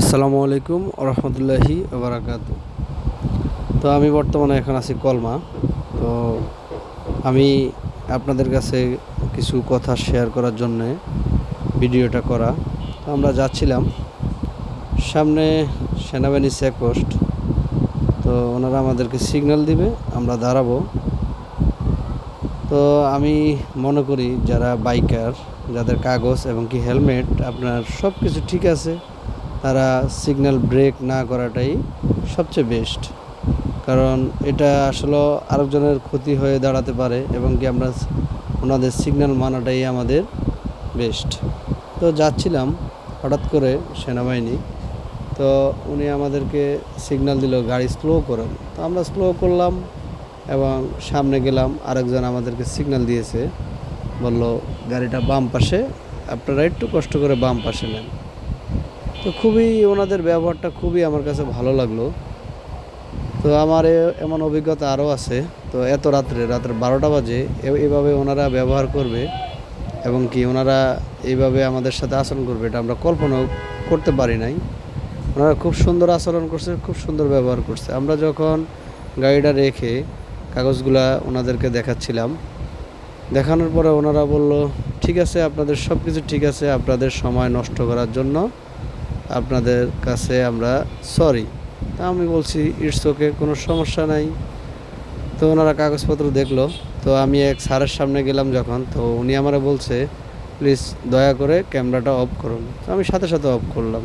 আসসালামু আলাইকুম রহমতুল্লাহি বারাকাত তো আমি বর্তমানে এখন আছি কলমা। তো আমি আপনাদের কাছে কিছু কথা শেয়ার করার জন্যে ভিডিওটা করা। তো আমরা যাচ্ছিলাম। সামনে সেনাবাহিনী চেকপোস্ট তো ওনারা আমাদেরকে সিগন্যাল দিবে, আমরা দাঁড়াবো। তো আমি মনে করি যারা বাইকার যাদের কাগজ এবং কি হেলমেট আপনার সব কিছু ঠিক আছে। তারা সিগন্যাল ব্রেক না করাটাই সবচেয়ে বেস্ট কারণ এটা আসলে আরেকজনের ক্ষতি হয়ে দাঁড়াতে পারে এবং কি আমরা ওনাদের সিগন্যাল মানাটাই আমাদের বেস্ট তো যাচ্ছিলাম হঠাৎ করে সেনাবাহিনী। তো উনি আমাদেরকে সিগন্যাল দিল, গাড়ি স্লো করেন। তো আমরা স্লো করলাম এবং সামনে গেলাম, আরেকজন আমাদেরকে সিগন্যাল দিয়েছে। বলল, গাড়িটা বাম পাশে, আপনারা একটু কষ্ট করে বাম পাশে নেন। তো খুবই ওনাদের ব্যবহারটা খুবই আমার কাছে ভালো লাগল। তো আমার এমন অভিজ্ঞতা আরও আছে। তো এত রাত্রে রাত্রে বারোটা বাজে এভাবে ওনারা ব্যবহার করবে এবং কি ওনারা এইভাবে আমাদের সাথে আচরণ করবে এটা আমরা কল্পনাও করতে পারি নাই। ওনারা খুব সুন্দর আচরণ করছে, খুব সুন্দর ব্যবহার করছে। আমরা যখন গাড়িটা রেখে কাগজগুলা ওনাদেরকে দেখাচ্ছিলাম, দেখানোর পরে ওনারা বলল, ঠিক আছে, আপনাদের সব কিছু ঠিক আছে, আপনাদের সময় নষ্ট করার জন্য আপনাদের কাছে আমরা সরি তা আমি বলছি ইটস ওকে কোনো সমস্যা নাই। তো ওনারা কাগজপত্র দেখল। তো আমি এক স্যারের সামনে গেলাম যখন। তো উনি আমারে বলছে প্লিজ দয়া করে ক্যামেরাটা অফ করুন। তো আমি সাথে সাথে অফ করলাম।